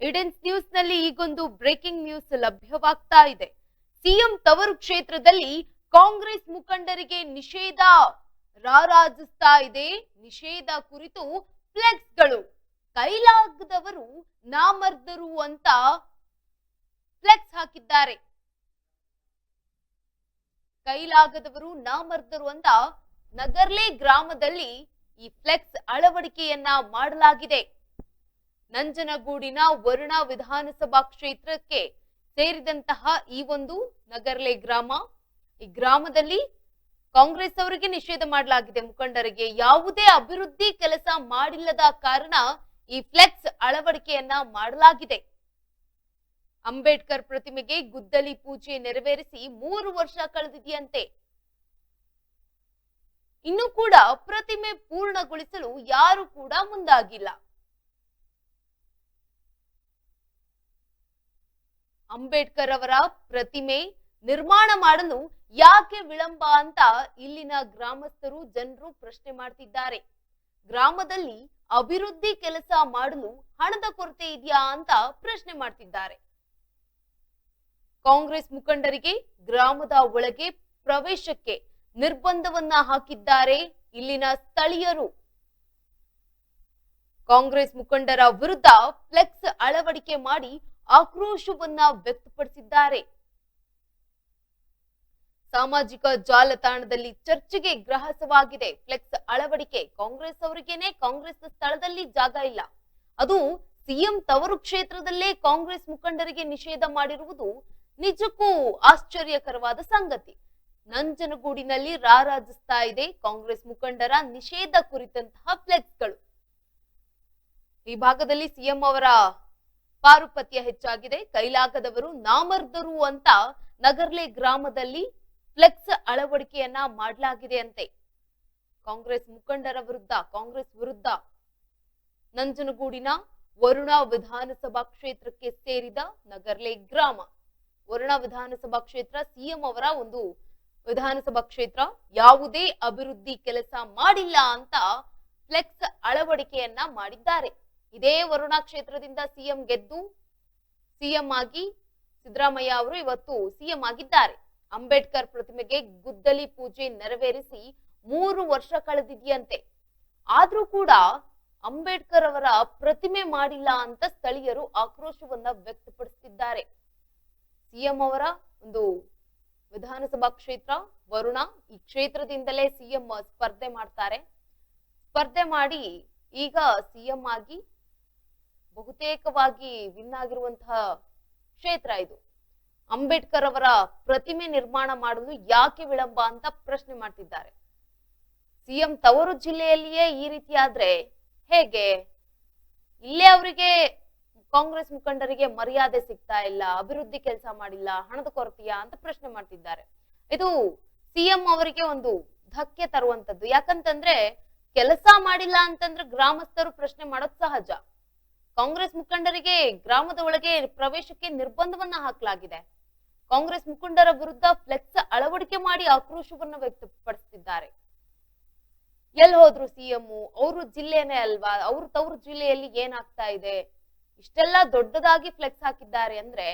ಇಡೆನ್ಸ್ ನ್ಯೂಸ್ನಲ್ಲಿ ಈಗೊಂದು breaking news ಲಭ್ಯವಾಗ್ತಾ ಇದೆ. CM ತವರು ಕ್ಷೇತ್ರದಲ್ಲಿ ಕಾಂಗ್ರೆಸ್ ಮುಖಂಡರಿಗೆ ನಿಷೇಧ ರಾರಾಜಿಸ್ತಾ ಇದೆ. ನಿಷೇಧ ಕುರಿತು ಫ್ಲೆಕ್ಸ್ಗಳು. ಕೈಲಾಗದವರು ನಾಮರ್ದರು ಅಂತ ಫ್ಲೆಕ್ಸ್ ಹಾಕಿದ್ದಾರೆ. ಕೈಲಾಗದವರು ನಾಮರ್ದರು ಅಂತ ನಗರ್ಲೆ ಗ್ರಾಮದಲ್ಲಿ ಈ ಫ್ಲೆಕ್ಸ್ ಅಳವಡಿಕೆಯನ್ನ ಮಾಡಲಾಗಿದೆ. ನಂಜನಗೂಡಿನ ವರುಣ ವಿಧಾನಸಭಾ ಕ್ಷೇತ್ರಕ್ಕೆ ಸೇರಿದಂತಹ ಈ ಒಂದು ನಗರ್ಲೆ ಗ್ರಾಮ. ಈ ಗ್ರಾಮದಲ್ಲಿ ಕಾಂಗ್ರೆಸ್ ಅವರಿಗೆ ನಿಷೇಧ ಮಾಡಲಾಗಿದೆ. ಮುಖಂಡರಿಗೆ ಯಾವುದೇ ಅಭಿವೃದ್ಧಿ ಕೆಲಸ ಮಾಡಿಲ್ಲದ ಕಾರಣ ಈ ಫ್ಲೆಕ್ಸ್ ಅಳವಡಿಕೆಯನ್ನ ಮಾಡಲಾಗಿದೆ. ಅಂಬೇಡ್ಕರ್ ಪ್ರತಿಮೆಗೆ ಗುದ್ದಲಿ ಪೂಜೆ ನೆರವೇರಿಸಿ ಮೂರು ವರ್ಷ ಕಳೆದಿದೆಯಂತೆ. ಇನ್ನು ಕೂಡ ಪ್ರತಿಮೆ ಪೂರ್ಣಗೊಳಿಸಲು ಯಾರು ಕೂಡ ಮುಂದಾಗಿಲ್ಲ. ಅಂಬೇಡ್ಕರ್ ಅವರ ಪ್ರತಿಮೆ ನಿರ್ಮಾಣ ಮಾಡಲು ಯಾಕೆ ವಿಳಂಬ ಅಂತ ಇಲ್ಲಿನ ಗ್ರಾಮಸ್ಥರು ಜನರು ಪ್ರಶ್ನೆ ಮಾಡ್ತಿದ್ದಾರೆ. ಗ್ರಾಮದಲ್ಲಿ ಅಭಿವೃದ್ಧಿ ಕೆಲಸ ಮಾಡಲು ಹಣದ ಕೊರತೆ ಇದೆಯಾ ಅಂತ ಪ್ರಶ್ನೆ ಮಾಡ್ತಿದ್ದಾರೆ. ಕಾಂಗ್ರೆಸ್ ಮುಖಂಡರಿಗೆ ಗ್ರಾಮದ ಒಳಗೆ ಪ್ರವೇಶಕ್ಕೆ ನಿರ್ಬಂಧವನ್ನ ಹಾಕಿದ್ದಾರೆ ಇಲ್ಲಿನ ಸ್ಥಳೀಯರು. ಕಾಂಗ್ರೆಸ್ ಮುಖಂಡರ ವಿರುದ್ಧ ಫ್ಲೆಕ್ಸ್ ಅಳವಡಿಕೆ ಮಾಡಿ ಆಕ್ರೋಶವನ್ನ ವ್ಯಕ್ತಪಡಿಸಿದ್ದಾರೆ. ಸಾಮಾಜಿಕ ಜಾಲತಾಣದಲ್ಲಿ ಚರ್ಚೆಗೆ ಗ್ರಹಸವಾಗಿದೆ. ಫ್ಲೆಕ್ಸ್ ಅಳವಡಿಕೆ, ಕಾಂಗ್ರೆಸ್ ಅವರಿಗೇನೆ ಕಾಂಗ್ರೆಸ್ ಸ್ಥಳದಲ್ಲಿ ಜಾಗ ಇಲ್ಲ. ಅದು ಸಿಎಂ ತವರು ಕ್ಷೇತ್ರದಲ್ಲೇ ಕಾಂಗ್ರೆಸ್ ಮುಖಂಡರಿಗೆ ನಿಷೇಧ ಮಾಡಿರುವುದು ನಿಜಕ್ಕೂ ಆಶ್ಚರ್ಯಕರವಾದ ಸಂಗತಿ. ನಂಜನಗೂಡಿನಲ್ಲಿ ರಾರಾಜಿಸ್ತಾ ಇದೆ ಕಾಂಗ್ರೆಸ್ ಮುಖಂಡರ ನಿಷೇಧ ಕುರಿತಂತಹ ಫ್ಲೆಕ್ಸ್ಗಳು. ಈ ಭಾಗದಲ್ಲಿ ಸಿಎಂ ಅವರ ಪಾರುಪತ್ಯ ಹೆಚ್ಚಾಗಿದೆ. ಕೈಲಾಗದವರು ನಾಮರ್ದರು ಅಂತ ನಗರ್ಲೆ ಗ್ರಾಮದಲ್ಲಿ ಫ್ಲೆಕ್ಸ್ ಅಳವಡಿಕೆಯನ್ನ ಮಾಡಲಾಗಿದೆ ಅಂತೆ. ಕಾಂಗ್ರೆಸ್ ಮುಖಂಡರ ವಿರುದ್ಧ, ಕಾಂಗ್ರೆಸ್ ವಿರುದ್ಧ ನಂಜನಗೂಡಿನ ವರುಣ ವಿಧಾನಸಭಾ ಕ್ಷೇತ್ರಕ್ಕೆ ಸೇರಿದ ನಗರ್ಲೆ ಗ್ರಾಮ, ವರುಣ ವಿಧಾನಸಭಾ ಕ್ಷೇತ್ರ ಸಿಎಂ ಅವರ ಒಂದು ವಿಧಾನಸಭಾ ಕ್ಷೇತ್ರ ಯಾವುದೇ ಅಭಿವೃದ್ಧಿ ಕೆಲಸ ಮಾಡಿಲ್ಲ ಅಂತ ಫ್ಲೆಕ್ಸ್ ಅಳವಡಿಕೆಯನ್ನ ಮಾಡಿದ್ದಾರೆ. ಇದೇ ವರುಣ ಕ್ಷೇತ್ರದಿಂದ ಸಿಎಂ ಗೆದ್ದು ಸಿಎಂ ಆಗಿ ಸಿದ್ದರಾಮಯ್ಯ ಅವರು ಇವತ್ತು ಸಿಎಂ ಆಗಿದ್ದಾರೆ. ಅಂಬೇಡ್ಕರ್ ಪ್ರತಿಮೆಗೆ ಗುದ್ದಲಿ ಪೂಜೆ ನೆರವೇರಿಸಿ ಮೂರು ವರ್ಷ ಕಳೆದಿದೆಯಂತೆ. ಆದ್ರೂ ಕೂಡ ಅಂಬೇಡ್ಕರ್ ಅವರ ಪ್ರತಿಮೆ ಮಾಡಿಲ್ಲ ಅಂತ ಸ್ಥಳೀಯರು ಆಕ್ರೋಶವನ್ನ ವ್ಯಕ್ತಪಡಿಸುತ್ತಿದ್ದಾರೆ ಸಿಎಂ ಅವರ ಒಂದು ವಿಧಾನಸಭಾ ಕ್ಷೇತ್ರ, ವರುಣ ಈ ಕ್ಷೇತ್ರದಿಂದಲೇ ಸಿಎಂ ಸ್ಪರ್ಧೆ ಮಾಡ್ತಾರೆ. ಸ್ಪರ್ಧೆ ಮಾಡಿ ಈಗ ಸಿಎಂ ಆಗಿ ಬಹುತೇಕವಾಗಿ ವಿನ್ ಆಗಿರುವಂತಹ ಕ್ಷೇತ್ರ ಇದು. ಅಂಬೇಡ್ಕರ್ ಅವರ ಪ್ರತಿಮೆ ನಿರ್ಮಾಣ ಮಾಡಲು ಯಾಕೆ ವಿಳಂಬ ಅಂತ ಪ್ರಶ್ನೆ ಮಾಡ್ತಿದ್ದಾರೆ. ಸಿಎಂ ತವರು ಜಿಲ್ಲೆಯಲ್ಲಿಯೇ ಈ ರೀತಿ ಆದ್ರೆ ಹೇಗೆ? ಇಲ್ಲೇ ಅವರಿಗೆ ಕಾಂಗ್ರೆಸ್ ಮುಖಂಡರಿಗೆ ಮರ್ಯಾದೆ ಸಿಗ್ತಾ ಇಲ್ಲ, ಅಭಿವೃದ್ಧಿ ಕೆಲಸ ಮಾಡಿಲ್ಲ, ಹಣದ ಕೊರತೆಯಾ ಅಂತ ಪ್ರಶ್ನೆ ಮಾಡ್ತಿದ್ದಾರೆ. ಇದು ಸಿಎಂ ಅವರಿಗೆ ಒಂದು ಧಕ್ಕೆ ತರುವಂತದ್ದು. ಯಾಕಂತಂದ್ರೆ ಕೆಲಸ ಮಾಡಿಲ್ಲ ಅಂತಂದ್ರೆ ಗ್ರಾಮಸ್ಥರು ಪ್ರಶ್ನೆ ಮಾಡೋದು ಸಹಜ. ಕಾಂಗ್ರೆಸ್ ಮುಖಂಡರಿಗೆ ಗ್ರಾಮದ ಒಳಗೆ ಪ್ರವೇಶಕ್ಕೆ ನಿರ್ಬಂಧವನ್ನ ಹಾಕಲಾಗಿದೆ. ಕಾಂಗ್ರೆಸ್ ಮುಖಂಡರ ವಿರುದ್ಧ ಫ್ಲೆಕ್ಸ್ ಅಳವಡಿಕೆ ಮಾಡಿ ಆಕ್ರೋಶವನ್ನ ವ್ಯಕ್ತಪಡಿಸುತ್ತಿದ್ದಾರೆ ಎಲ್ ಹೋದ್ರು ಸಿಎಂ, ಅವರು ಜಿಲ್ಲೆನೇ ಅಲ್ವಾ? ಅವ್ರ ತವ್ರ ಜಿಲ್ಲೆಯಲ್ಲಿ ಏನಾಗ್ತಾ ಇದೆ? ಇಷ್ಟೆಲ್ಲ ದೊಡ್ಡದಾಗಿ ಫ್ಲೆಕ್ಸ್ ಹಾಕಿದ್ದಾರೆ ಅಂದ್ರೆ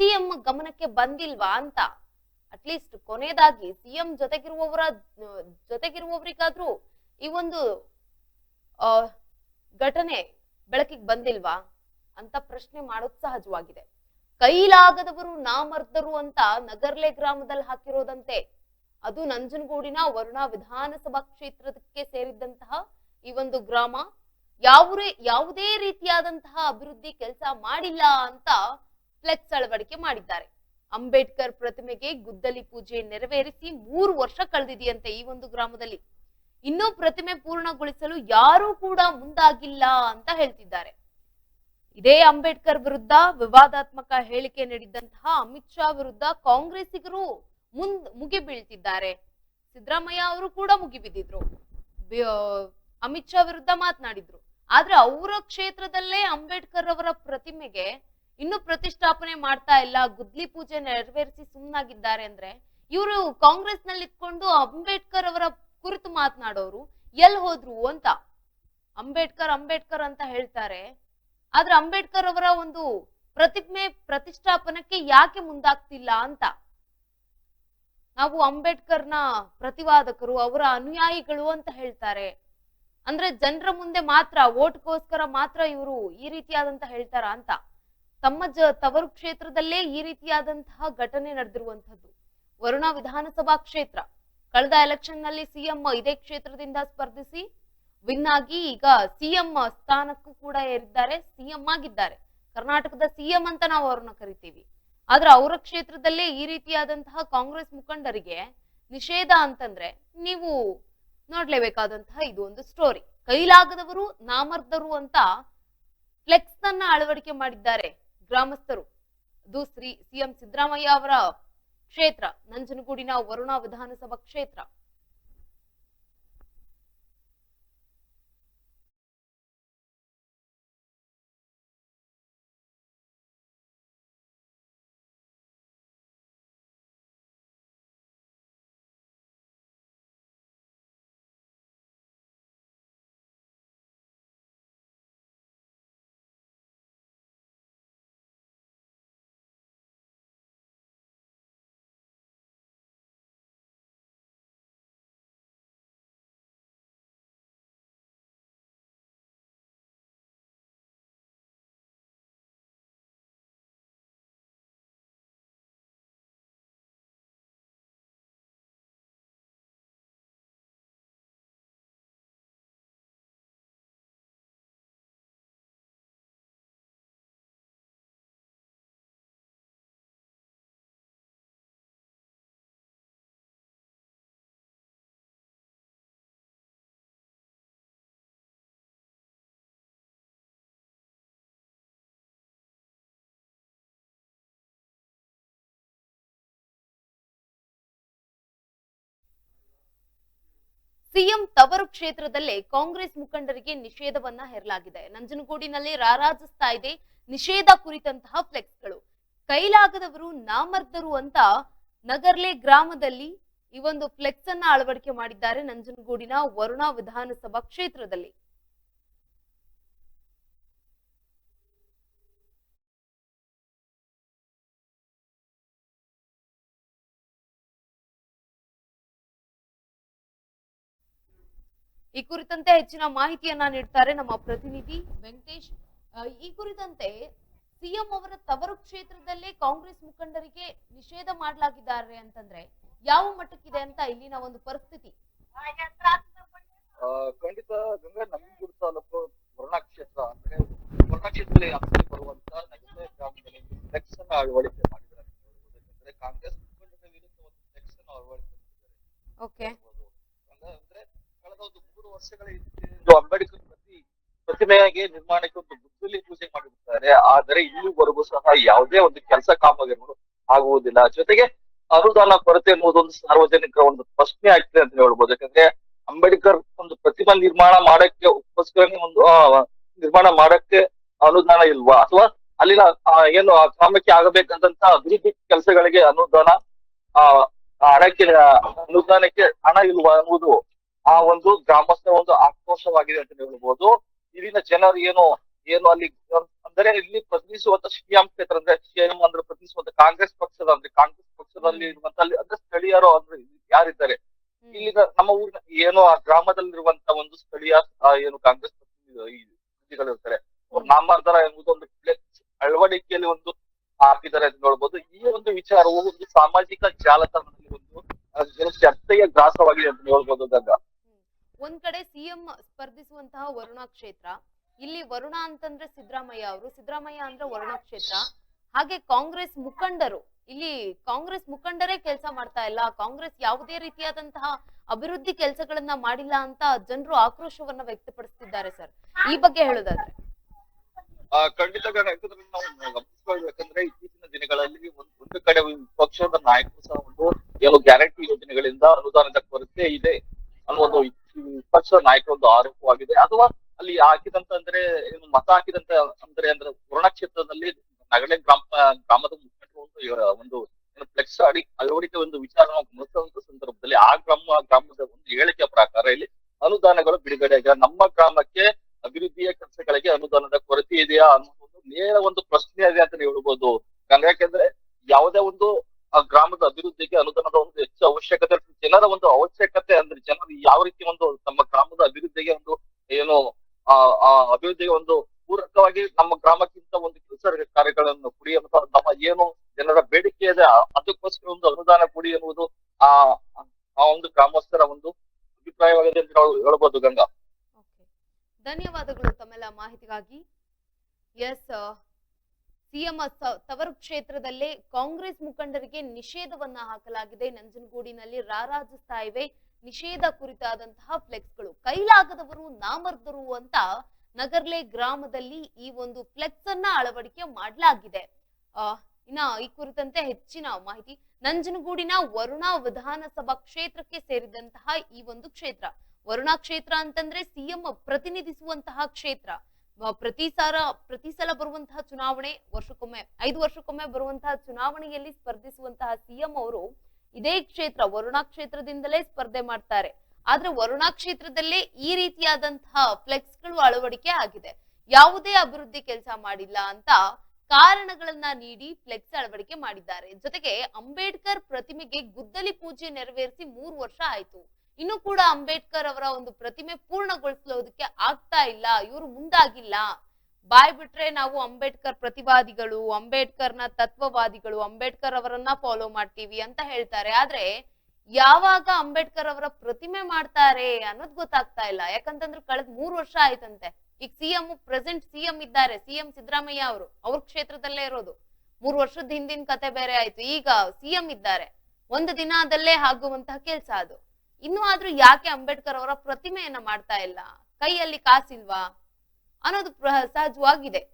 ಸಿಎಂ ಗಮನಕ್ಕೆ ಬಂದಿಲ್ವಾ ಅಂತ? ಅಟ್ಲೀಸ್ಟ್ ಕೊನೆಯದಾಗಿ ಸಿಎಂ ಜೊತೆಗಿರುವವರ, ಜೊತೆಗಿರುವವರಿಗಾದ್ರೂ ಈ ಒಂದು ಘಟನೆ ಬೆಳಕಿಗೆ ಬಂದಿಲ್ವಾ ಅಂತ ಪ್ರಶ್ನೆ ಮಾಡೋದು ಸಹಜವಾಗಿದೆ. ಕೈಲಾಗದವರು ನಾಮರ್ದರು ಅಂತ ನಗರ್ಲೆ ಗ್ರಾಮದಲ್ಲಿ ಹಾಕಿರೋದಂತೆ, ಅದು ನಂಜನಗೂಡಿನ ವರುಣ ವಿಧಾನಸಭಾ ಕ್ಷೇತ್ರಕ್ಕೆ ಸೇರಿದಂತಹ ಈ ಒಂದು ಗ್ರಾಮ ಯಾವುದೇ ಯಾವುದೇ ರೀತಿಯಾದಂತಹ ಅಭಿವೃದ್ಧಿ ಕೆಲಸ ಮಾಡಿಲ್ಲ ಅಂತ ಫ್ಲೆಕ್ಸ್ ಅಳವಡಿಕೆ ಮಾಡಿದ್ದಾರೆ. ಅಂಬೇಡ್ಕರ್ ಪ್ರತಿಮೆಗೆ ಗುದ್ದಲಿ ಪೂಜೆ ನೆರವೇರಿಸಿ ಮೂರು ವರ್ಷ ಕಳೆದಿದೆಯಂತೆ ಈ ಒಂದು ಗ್ರಾಮದಲ್ಲಿ. ಇನ್ನೂ ಪ್ರತಿಮೆ ಪೂರ್ಣಗೊಳಿಸಲು ಯಾರೂ ಕೂಡ ಮುಂದಾಗಿಲ್ಲ ಅಂತ ಹೇಳ್ತಿದ್ದಾರೆ. ಇದೇ ಅಂಬೇಡ್ಕರ್ ವಿರುದ್ಧ ವಿವಾದಾತ್ಮಕ ಹೇಳಿಕೆ ನೀಡಿದ್ದಂತಹ ಅಮಿತ್ ಶಾ ವಿರುದ್ಧ ಕಾಂಗ್ರೆಸ್ಸಿಗರು ಮುಂದ್ ಮುಗಿ ಬೀಳ್ತಿದ್ದಾರೆ. ಸಿದ್ದರಾಮಯ್ಯ ಅವರು ಕೂಡ ಮುಗಿಬಿದ್ದಿದ್ರು ಅಮಿತ್ ಶಾ ವಿರುದ್ಧ ಮಾತನಾಡಿದ್ರು. ಆದ್ರೆ ಅವರ ಕ್ಷೇತ್ರದಲ್ಲೇ ಅಂಬೇಡ್ಕರ್ ಅವರ ಪ್ರತಿಮೆಗೆ ಇನ್ನು ಪ್ರತಿಷ್ಠಾಪನೆ ಮಾಡ್ತಾ ಇಲ್ಲ, ಗುದ್ಲಿ ಪೂಜೆ ನೆರವೇರಿಸಿ ಸುಮ್ಮನಾಗಿದ್ದಾರೆ ಅಂದ್ರೆ ಇವರು ಕಾಂಗ್ರೆಸ್ನಲ್ಲಿ ಇಟ್ಕೊಂಡು ಅಂಬೇಡ್ಕರ್ ಅವರ ಕುರಿತು ಮಾತನಾಡೋರು ಎಲ್ ಹೋದ್ರು ಅಂತ ಅಂಬೇಡ್ಕರ್ ಅಂಬೇಡ್ಕರ್ ಅಂತ ಹೇಳ್ತಾರೆ. ಆದ್ರೆ ಅಂಬೇಡ್ಕರ್ ಅವರ ಒಂದು ಪ್ರತಿಮೆ ಪ್ರತಿಷ್ಠಾಪನಕ್ಕೆ ಯಾಕೆ ಮುಂದಾಗ್ತಿಲ್ಲ ಅಂತ? ನಾವು ಅಂಬೇಡ್ಕರ್ನ ಪ್ರತಿವಾದಕರು, ಅವರ ಅನುಯಾಯಿಗಳು ಅಂತ ಹೇಳ್ತಾರೆ. ಅಂದ್ರೆ ಜನರ ಮುಂದೆ ಮಾತ್ರ ಓಟ್ಗೋಸ್ಕರ ಮಾತ್ರ ಇವರು ಈ ರೀತಿಯಾದಂತ ಹೇಳ್ತಾರ ಅಂತ? ತಮ್ಮ ಜ, ತವರು ಕ್ಷೇತ್ರದಲ್ಲೇ ಈ ರೀತಿಯಾದಂತಹ ಘಟನೆ ನಡೆದಿರುವಂತದ್ದು ವರುಣಾ ವಿಧಾನಸಭಾ ಕ್ಷೇತ್ರ. ಕಳೆದ ಎಲೆಕ್ಷನ್ನಲ್ಲಿ ಸಿಎಂ ಇದೇ ಕ್ಷೇತ್ರದಿಂದ ಸ್ಪರ್ಧಿಸಿ ವಿನ್ ಆಗಿ ಈಗ ಸಿಎಂ ಸ್ಥಾನಕ್ಕೂ ಕೂಡ ಏರಿದ್ದಾರೆ ಸಿಎಂ ಆಗಿದ್ದಾರೆ. ಕರ್ನಾಟಕದ ಸಿಎಂ ಅಂತ ನಾವು ಅವ್ರನ್ನ ಕರಿತೀವಿ. ಆದ್ರೆ ಅವರ ಕ್ಷೇತ್ರದಲ್ಲೇ ಈ ರೀತಿಯಾದಂತಹ ಕಾಂಗ್ರೆಸ್ ಮುಖಂಡರಿಗೆ ನಿಷೇಧ ಅಂತಂದ್ರೆ ನೀವು ನೋಡ್ಲೇಬೇಕಾದಂತಹ ಇದು ಒಂದು ಸ್ಟೋರಿ ಕೈಲಾಗದವರು, ನಾಮರ್ದರು ಅಂತ ಫ್ಲೆಕ್ಸ್ ಅನ್ನ ಅಳವಡಿಕೆ ಮಾಡಿದ್ದಾರೆ ಗ್ರಾಮಸ್ಥರು. ಅದು ಶ್ರೀ ಸಿಎಂ ಸಿದ್ದರಾಮಯ್ಯ ಅವರ ಕ್ಷೇತ್ರ ನಂಜನಗೂಡಿನ ವರುಣಾ ವಿಧಾನಸಭಾ ಕ್ಷೇತ್ರ. ಸಿಎಂ ತವರು ಕ್ಷೇತ್ರದಲ್ಲೇ ಕಾಂಗ್ರೆಸ್ ಮುಖಂಡರಿಗೆ ನಿಷೇಧವನ್ನ ಹೇರಲಾಗಿದೆ. ನಂಜನಗೂಡಿನಲ್ಲಿ ರಾರಾಜಿಸ್ತಾ ಇದೆ ನಿಷೇಧ ಕುರಿತಂತಹ ಫ್ಲೆಕ್ಸ್ಗಳು. ಕೈಲಾಗದವರು ನಾಮರ್ದರು ಅಂತ ನಗರ್ಲೆ ಗ್ರಾಮದಲ್ಲಿ ಈ ಒಂದು ಫ್ಲೆಕ್ಸ್ ಅನ್ನ ಅಳವಡಿಕೆ ಮಾಡಿದ್ದಾರೆ ನಂಜನಗೂಡಿನ ವರುಣಾ ವಿಧಾನಸಭಾ ಕ್ಷೇತ್ರದಲ್ಲಿ. ಈ ಕುರಿತಂತೆ ಹೆಚ್ಚಿನ ಮಾಹಿತಿಯನ್ನ ನೀಡ್ತಾರೆ ನಮ್ಮ ಪ್ರತಿನಿಧಿ ವೆಂಕಟೇಶ್. ಈ ಕುರಿತಂತೆ ಸಿಎಂ ಅವರ ತವರು ಕ್ಷೇತ್ರದಲ್ಲೇ ಕಾಂಗ್ರೆಸ್ ಮುಖಂಡರಿಗೆ ನಿಷೇಧ ಮಾಡಲಾಗಿದ್ದಾರೆ ಅಂತಂದ್ರೆ ಯಾವ ಮಟ್ಟಕ್ಕಿದೆ ಅಂತ ಇಲ್ಲಿನ ಒಂದು ಪರಿಸ್ಥಿತಿ? ಖಂಡಿತ ಗಂಗಾ ನಂಜನಗೂಡು ತಾಲೂಕು ವರುಣಾ ಕ್ಷೇತ್ರ ಅಂದ್ರೆ ವರುಣಾ ಕ್ಷೇತ್ರದಲ್ಲಿ ವ್ಯಾಪ್ತಿಗೆ ಬರುವಂತ ನಗರ ಗ್ರಾಮದಲ್ಲಿ ಫ್ಲೆಕ್ಸ್ ಅನ್ನ ಅಳವಡಿಕೆ ಮಾಡಿದ್ದಾರೆ ಕಾಂಗ್ರೆಸ್ ಮುಖಂಡರ ವಿರುದ್ಧ ಒಂದು ಫ್ಲೆಕ್ಸ್ ಅನ್ನು ಅಳವಡಿಕೆ ಮಾಡಿದ್ದಾರೆ. ಅಂದ್ರೆ ಕಳೆದ ಒಂದು ಮೂರು ವರ್ಷಗಳ ಹಿಂದೆ ಅಂಬೇಡ್ಕರ್ ಪ್ರತಿ ಪ್ರತಿಮೆಯಾಗಿ ನಿರ್ಮಾಣಕ್ಕೆ ಒಂದು ಗುದ್ದಲಿ ಪೂಜೆ ಮಾಡಿರುತ್ತಾರೆ ಆದರೆ ಇಲ್ಲಿವರೆಗೂ ಸಹ ಯಾವುದೇ ಒಂದು ಕೆಲಸ ಕಾಮಗಾರಿಗಳು ಆಗುವುದಿಲ್ಲ. ಜೊತೆಗೆ ಅನುದಾನ ಕೊರತೆ ಎನ್ನುವುದು ಒಂದು ಸಾರ್ವಜನಿಕರ ಒಂದು ಪ್ರಶ್ನೆ ಆಗ್ತಿದೆ ಅಂತ ಹೇಳ್ಬೋದು. ಯಾಕಂದ್ರೆ ಅಂಬೇಡ್ಕರ್ ಒಂದು ಪ್ರತಿಮಾ ನಿರ್ಮಾಣ ಮಾಡಕ್ಕೆ ಉಪಸ್ಕರಣೆ ಒಂದು ನಿರ್ಮಾಣ ಮಾಡಕ್ಕೆ ಅನುದಾನ ಇಲ್ವಾ? ಅಥವಾ ಅಲ್ಲಿನ ಏನು, ಆ ಗ್ರಾಮಕ್ಕೆ ಆಗಬೇಕಾದಂತ ಅಭಿವೃದ್ಧಿ ಕೆಲಸಗಳಿಗೆ ಅನುದಾನ ಆ, ಹಣಕ್ಕೆ, ಅನುದಾನಕ್ಕೆ ಹಣ ಇಲ್ವಾ ಅನ್ನುವುದು ಆ ಒಂದು ಗ್ರಾಮಸ್ಥ ಒಂದು ಆಕ್ರೋಶವಾಗಿದೆ ಅಂತ ಹೇಳ್ಬೋದು. ಇಲ್ಲಿನ ಜನರು ಏನು ಏನು ಅಲ್ಲಿ ಅಂದರೆ ಇಲ್ಲಿ ಪ್ರತಿನಿಧಿಸುವಂತ ಸಿಎಂ ಕ್ಷೇತ್ರ ಅಂದ್ರೆ ಸಿಎಂ ಅಂದ್ರೆ ಪ್ರತಿನಿಧಿಸುವಂತ ಕಾಂಗ್ರೆಸ್ ಪಕ್ಷದ ಅಂದ್ರೆ ಕಾಂಗ್ರೆಸ್ ಪಕ್ಷದಲ್ಲಿ ಇರುವಂತ ಅಲ್ಲಿ ಅಂದ್ರೆ ಸ್ಥಳೀಯರು ಅಂದ್ರೆ ಯಾರಿದ್ದಾರೆ? ಇಲ್ಲಿ ನಮ್ಮ ಊರಿನ ಏನು ಆ ಗ್ರಾಮದಲ್ಲಿರುವಂತ ಒಂದು ಸ್ಥಳೀಯ ಏನು ಕಾಂಗ್ರೆಸ್ ಪ್ರತಿನಿಧಿಗಳಿರ್ತಾರೆ. ಅವ್ರು ನಾಮರ್ಧರ ಎಂಬುದು ಒಂದು ಅಳವಡಿಕೆಯಲ್ಲಿ ಒಂದು ಹಾಕಿದ್ದಾರೆ ಅಂತ ನೋಡ್ಬೋದು ಈ ಒಂದು ವಿಚಾರವು ಒಂದು ಸಾಮಾಜಿಕ ಜಾಲತಾಣದಲ್ಲಿ ಒಂದು ಚರ್ಚೆಯ ಗ್ರಾಸವಾಗಿದೆ ಅಂತ ಹೇಳ್ಬೋದು ಗಂಗಾ. ಒಂದ್ ಕಡೆ ಸಿಎಂ ಸ್ಪರ್ಧಿಸುವಂತಹ ವರುಣಾ ಕ್ಷೇತ್ರ, ಇಲ್ಲಿ ವರುಣ ಅಂತಂದ್ರೆ ಸಿದ್ದರಾಮಯ್ಯ ಅವರು. ಸಿದ್ದರಾಮಯ್ಯ ಅಂದ್ರೆ ವರುಣಾ ಕ್ಷೇತ್ರ. ಹಾಗೆ ಕಾಂಗ್ರೆಸ್ ಮುಖಂಡರು, ಇಲ್ಲಿ ಕಾಂಗ್ರೆಸ್ ಮುಖಂಡರೇ ಕೆಲಸ ಮಾಡ್ತಾ ಇಲ್ಲ. ಕಾಂಗ್ರೆಸ್ ಯಾವುದೇ ರೀತಿಯಾದಂತಹ ಅಭಿವೃದ್ಧಿ ಕೆಲಸಗಳನ್ನ ಮಾಡಿಲ್ಲ ಅಂತ ಜನರು ಆಕ್ರೋಶವನ್ನ ವ್ಯಕ್ತಪಡಿಸುತ್ತಿದ್ದಾರೆ ಸರ್. ಈ ಬಗ್ಗೆ ಹೇಳುದಾದ್ರೆ. ಖಂಡಿತ ಗಮನಿಸ್ಕೊಳ್ಬೇಕಂದ್ರೆ ಇತ್ತೀಚಿನ ದಿನಗಳಲ್ಲಿ ಒಂದು ಕಡೆ ಪಕ್ಷದ ನಾಯಕರು ಸಹ ಒಂದು, ಕೆಲವು ಗ್ಯಾರಂಟಿ ಯೋಜನೆಗಳಿಂದ ಅನುದಾನದ ಕೊರತೆ ಇದೆ ಅನ್ನೋ ಒಂದು ಪಕ್ಷದ ನಾಯಕರ ಒಂದು ಆರೋಪವಾಗಿದೆ. ಅಥವಾ ಅಲ್ಲಿ ಹಾಕಿದಂತ ಅಂದ್ರೆ, ಏನು ಮತ ಹಾಕಿದಂತ ಅಂದ್ರೆ ಅಂದ್ರೆ ವರುಣ ಕ್ಷೇತ್ರದಲ್ಲಿ ನಗಡೆ ಗ್ರಾಮ, ಗ್ರಾಮದ ಮುಖಂಡರು ಒಂದು ಒಂದು ಫ್ಲೆಕ್ಸ್ ಅಡಿ ಅಳವಡಿಕೆ ಒಂದು ವಿಚಾರ ಗಮನಿಸುವಂತ ಸಂದರ್ಭದಲ್ಲಿ ಆ ಗ್ರಾಮ ಗ್ರಾಮದ ಒಂದು ಹೇಳಿಕೆ ಪ್ರಕಾರ ಇಲ್ಲಿ ಅನುದಾನಗಳು ಬಿಡುಗಡೆ ಆಗಿದೆ ನಮ್ಮ ಗ್ರಾಮಕ್ಕೆ ಅಭಿವೃದ್ಧಿಯ ಕೆಲಸಗಳಿಗೆ ಅನುದಾನದ ಕೊರತೆ ಇದೆಯಾ ಅನ್ನೋದು ನೇರ ಒಂದು ಪ್ರಶ್ನೆ ಇದೆ ಅಂತ ಹೇಳ್ಬೋದು. ಯಾಕೆಂದ್ರೆ ಯಾವುದೇ ಒಂದು ಆ ಗ್ರಾಮದ ಅಭಿವೃದ್ಧಿಗೆ ಅನುದಾನದ ಒಂದು ಹೆಚ್ಚು ಅವಶ್ಯಕತೆ ಜನರ ಒಂದು ಅವಶ್ಯಕತೆ ಅಂದ್ರೆ ಜನರು ಯಾವ ರೀತಿ ಒಂದು ನಮ್ಮ ಗ್ರಾಮದ ಅಭಿವೃದ್ಧಿಗೆ ಒಂದು ಏನು, ಆ ಅಭಿವೃದ್ಧಿಗೆ ಒಂದು ಪೂರಕವಾಗಿ ನಮ್ಮ ಗ್ರಾಮಕ್ಕಿಂತ ಒಂದು ಕೆಲಸ ಕಾರ್ಯಗಳನ್ನು ಕೊಡಿ ಅಂತ ನಮ್ಮ ಏನು ಜನರ ಬೇಡಿಕೆ ಇದೆ, ಅದಕ್ಕೋಸ್ಕರ ಒಂದು ಅನುದಾನ ಕೊಡಿ ಎನ್ನುವುದು ಆ ಆ ಒಂದು ಗ್ರಾಮಸ್ಥರ ಒಂದು ಅಭಿಪ್ರಾಯವಾಗಿದೆ ಅಂತ ನಾವು ಹೇಳ್ಬೋದು ಗಂಗಾ. ಧನ್ಯವಾದಗಳು ತಮ್ಮೆಲ್ಲ ಮಾಹಿತಿಗಾಗಿ. ಎಸ್ ಸಿಎಂ ತವರು ಕ್ಷೇತ್ರದಲ್ಲೇ ಕಾಂಗ್ರೆಸ್ ಮುಖಂಡರಿಗೆ ನಿಷೇಧವನ್ನ ಹಾಕಲಾಗಿದೆ. ನಂಜನಗೂಡಿನಲ್ಲಿ ರಾರಾಜಿಸ್ತಾ ಇವೆ ನಿಷೇಧ ಕುರಿತಾದಂತಹ ಫ್ಲೆಕ್ಸ್ಗಳು ಕೈಲಾಗದವರು ನಾಮರ್ದರು ಅಂತ ನಗರ್ಲೆ ಗ್ರಾಮದಲ್ಲಿ ಈ ಒಂದು ಫ್ಲೆಕ್ಸ್ ಅನ್ನ ಅಳವಡಿಕೆ ಮಾಡಲಾಗಿದೆ. ಇನ್ನ ಈ ಕುರಿತಂತೆ ಹೆಚ್ಚಿನ ಮಾಹಿತಿ ನಂಜನಗೂಡಿನ ವರುಣಾ ವಿಧಾನಸಭಾ ಕ್ಷೇತ್ರಕ್ಕೆ ಸೇರಿದಂತಹ ಈ ಒಂದು ಕ್ಷೇತ್ರ. ವರುಣಾ ಕ್ಷೇತ್ರ ಅಂತಂದ್ರೆ ಸಿಎಂ ಪ್ರತಿನಿಧಿಸುವಂತಹ ಕ್ಷೇತ್ರ. ಪ್ರತಿ ಸಾರ, ಪ್ರತಿ ಸಲ ಬರುವಂತಹ ಚುನಾವಣೆ, ವರ್ಷಕ್ಕೊಮ್ಮೆ, ಐದು ವರ್ಷಕ್ಕೊಮ್ಮೆ ಬರುವಂತಹ ಚುನಾವಣೆಯಲ್ಲಿ ಸ್ಪರ್ಧಿಸುವಂತಹ ಸಿಎಂ ಅವರು ಇದೇ ಕ್ಷೇತ್ರ, ವರುಣಾ ಕ್ಷೇತ್ರದಿಂದಲೇ ಸ್ಪರ್ಧೆ ಮಾಡ್ತಾರೆ. ಆದ್ರೆ ವರುಣಾ ಕ್ಷೇತ್ರದಲ್ಲೇ ಈ ರೀತಿಯಾದಂತಹ ಫ್ಲೆಕ್ಸ್ಗಳು ಅಳವಡಿಕೆ ಆಗಿದೆ. ಯಾವುದೇ ಅಭಿವೃದ್ಧಿ ಕೆಲಸ ಮಾಡಿಲ್ಲ ಅಂತ ಕಾರಣಗಳನ್ನ ನೀಡಿ ಫ್ಲೆಕ್ಸ್ ಅಳವಡಿಕೆ ಮಾಡಿದ್ದಾರೆ. ಜೊತೆಗೆ ಅಂಬೇಡ್ಕರ್ ಪ್ರತಿಮೆಗೆ ಗುದ್ದಲಿ ಪೂಜೆ ನೆರವೇರಿಸಿ ಮೂರು ವರ್ಷ ಆಯ್ತು. ಇನ್ನು ಕೂಡ ಅಂಬೇಡ್ಕರ್ ಅವರ ಒಂದು ಪ್ರತಿಮೆ ಪೂರ್ಣಗೊಳಿಸಲೋದಕ್ಕೆ ಆಗ್ತಾ ಇಲ್ಲ, ಇವರು ಮುಂದಾಗಿಲ್ಲ. ಬಾಯ್ ಬಿಟ್ರೆ ನಾವು ಅಂಬೇಡ್ಕರ್ ಪ್ರತಿವಾದಿಗಳು, ಅಂಬೇಡ್ಕರ್ನ ತತ್ವವಾದಿಗಳು, ಅಂಬೇಡ್ಕರ್ ಅವರನ್ನ ಫಾಲೋ ಮಾಡ್ತೀವಿ ಅಂತ ಹೇಳ್ತಾರೆ. ಆದ್ರೆ ಯಾವಾಗ ಅಂಬೇಡ್ಕರ್ ಅವರ ಪ್ರತಿಮೆ ಮಾಡ್ತಾರೆ ಅನ್ನೋದು ಗೊತ್ತಾಗ್ತಾ ಇಲ್ಲ. ಯಾಕಂತಂದ್ರೆ ಕಳೆದ ಮೂರು ವರ್ಷ ಆಯ್ತಂತೆ. ಈಗ ಸಿಎಂ ಪ್ರೆಸೆಂಟ್ ಸಿಎಂ ಇದ್ದಾರೆ. ಸಿಎಂ ಸಿದ್ದರಾಮಯ್ಯ ಅವರು, ಅವ್ರ ಕ್ಷೇತ್ರದಲ್ಲೇ ಇರೋದು. ಮೂರು ವರ್ಷದ ಹಿಂದಿನ ಕತೆ ಬೇರೆ ಆಯ್ತು. ಈಗ ಸಿಎಂ ಇದ್ದಾರೆ. ಒಂದು ದಿನದಲ್ಲೇ ಆಗುವಂತಹ ಕೆಲಸ ಅದು. ಇನ್ನು ಆದ್ರೂ ಯಾಕೆ ಅಂಬೇಡ್ಕರ್ ಅವರ ಪ್ರತಿಮೆಯನ್ನ ಮಾಡ್ತಾ ಇಲ್ಲ? ಕೈಯಲ್ಲಿ ಕಾಸಿಲ್ವಾ? ಅನ್ನೋದು ಸಹಜವಾಗಿದೆ.